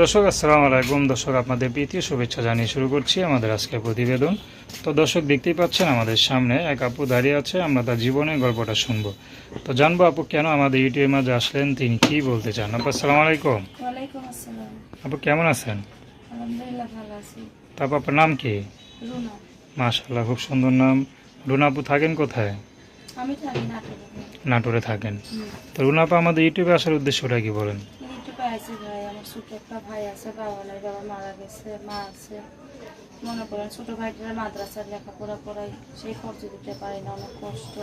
দর্শক আসসালামু আলাইকুম। দর্শক আপনাদের প্রীতি শুভেচ্ছা জানিয়ে শুরু করছি আমাদের আজকের প্রতিবেদন। তো দর্শক দেখতেই পাচ্ছেন আমাদের সামনে এক আপু দাঁড়িয়ে আছে আমরা তার জীবনের গল্পটা শুনব। তো জানব আপু কেন আমাদের ইউটিউবের মাঝে আসলেন তিনি কি বলতে চান? আপু আসসালামু আলাইকুম। আপু কেমন আছেন? তারপর আপনার নাম কি? মাশাল্লাহ খুব সুন্দর নাম। রুনা আপু থাকেন কোথায়? নাটোরে। থাকেন। তো রুনা আপু আমাদের ইউটিউবে আসার উদ্দেশ্যটা কি বলেন? আছি ভাই আমার ছোট একটা ভাই আছে বাবা নাই বাবা মারা গেছে মা আছে। মনে করেন ছোট ভাইটার মাদ্রাসার লেখাপড়া করাই সেই খরচ দিতে পারি না অনেক কষ্ট।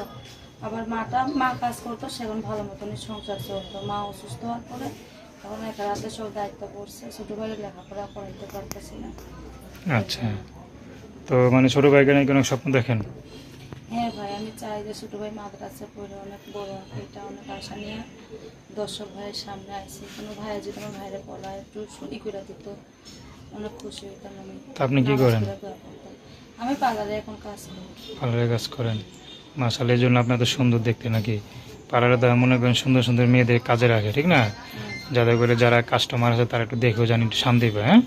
আবার মাটা মা কাজ করতো সেখন ভালো মতনই সংসার চলতো। মা অসুস্থ হওয়ার পরে তখন একা রাতে সব দায়িত্ব পড়ছে ছোট ভাইয়ের লেখাপড়া করাইতে পারতেছি না। আচ্ছা। তো মানে ছোটো ভাইকে নাকি অনেক স্বপ্ন দেখেন? হ্যাঁ ভাই আমি চাই যে ছোটো ভাই মাদ্রাসা পড়ে অনেক বড় এটা অনেক আশা নিয়ে দর্শক ভাইয়ের সামনে আইসি। কোনো ভাই যদি আমার ভাইরে পড়া একটু ই করে দিত অনেক খুশি হইতাম আমি। তা আপনি কি করেন? আমি পার্লারে এখন কাজ করি। পার্লারে কাজ করেন? মাসাল এই জন্য আপনি এত সুন্দর দেখতে নাকি? পার্লারে তো মনে করেন সুন্দর সুন্দর মেয়েদের কাজে রাখে ঠিক না? যাতে করে যারা কাস্টমার আছে তারা একটু দেখেও জানি একটু শান্তি পায় হ্যাঁ?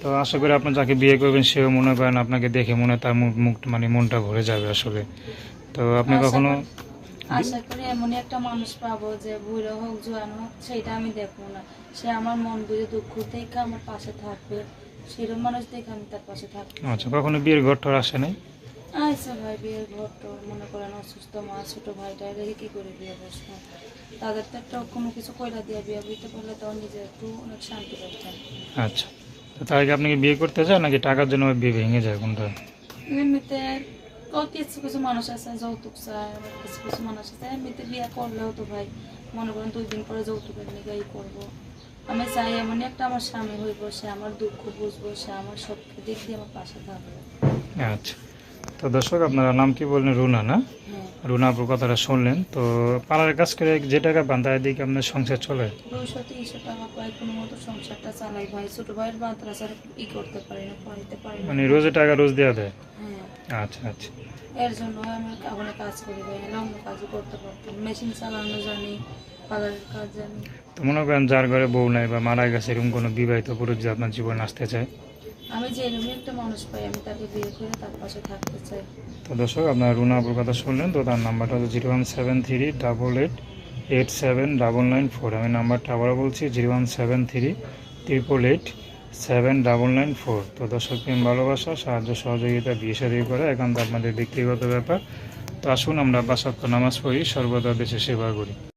তো আশা করি আপনি যাকে বিয়ে করবেন সেও মনে করেন আপনাকে দেখে মনে তার মুখ মানে মনটা ভরে যাবে আসলে। তো আপনি কখনো আশা করি এমনই একটা মানুষ পাবো যে বুড়ো হোক জোয়ান হোক সেটা আমি দেখব না। সে আমার মন বুঝে দুঃখ দেখে আমার পাশে থাকবে। সেরকম মানুষ দেখে আমি তার পাশে থাকব। আচ্ছা কখনো বিয়ের ঘর টর আসে নাই? আচ্ছা ভাই বিয়ের ঘর তো মনে করেন অসুস্থ মা ছোট ভাইটা রেখে কি করে বিয়ে বসবো? তাদের তো একটা কোনো কিছু কইলা দিয়ে বিয়ে বুঝতে পারলে তাও নিজে একটু অনেক শান্তি পাইতাম আচ্ছা তো তার আগে আপনি কি বিয়ে করতে চান নাকি টাকার জন্য বিয়ে ভেঙে যায় কোনটা? এমনিতে ও কিছু কিছু মানুষ আছে যৌতুক চায় কিছু কিছু মানুষ আছে। এমনিতে বিয়ে করলেও তো ভাই মনে করেন দুই দিন পরে যৌতুকের নিগাই করব। আমি চাই এমনই একটা আমার স্বামী হইব সে আমার দুঃখ বুঝব সে আমার সব দিক দিয়ে আমার পাশে থাকবে। আচ্ছা। তো দর্শক আপনারা নাম কি বললেন? রুনা না? হ্যাঁ। রুনা আপুর কথাটা শুনলেন। তো পাড়ার কাজ করে যে টাকা পান তার দিকে আপনার সংসার চলে? দুইশো তিনশো টাকা পাই কোনো মতো সংসারটা চালাই ভাই। ছোট ভাইয়ের মাদ্রাসার ই করতে পারি না পড়াইতে পারি মানে রোজে টাকা রোজ দেওয়া দেয়? আচ্ছা আচ্ছা। এর জন্য আমি ওখানে কাজ করি অন্য কাজও করতে পারতাম। মেশিন চালানো জানি পার্লারের কাজ জানি। তো মনে করেন যার ঘরে বউ নাই বা মারা গেছে এরকম কোনো বিবাহিত পুরুষ যে আপনার জীবন আসতে চায়? আমি যে এরকমই একটা মানুষ পাই আমি তাকে বিয়ে করে তার পাশে থাকতে চাই। তো দর্শক আপনার রুনা আপুর কথা শুনলেন তো তার নাম্বারটা হচ্ছে zero one seven three double eight eight seven double nine four. আমি নাম্বারটা আবারও বলছি zero one seven three triple eight seven double nine four. তো দর্শক প্রেম ভালোবাসা, সাহায্য, সহযোগিতা, বিয়ে সাদী করে একান্ত আপনাদের ব্যক্তিগত ব্যাপার। তো আসুন আমরা বাসাত্ম নামাজ পড়ি, সর্বদা দেশে সেবা করি।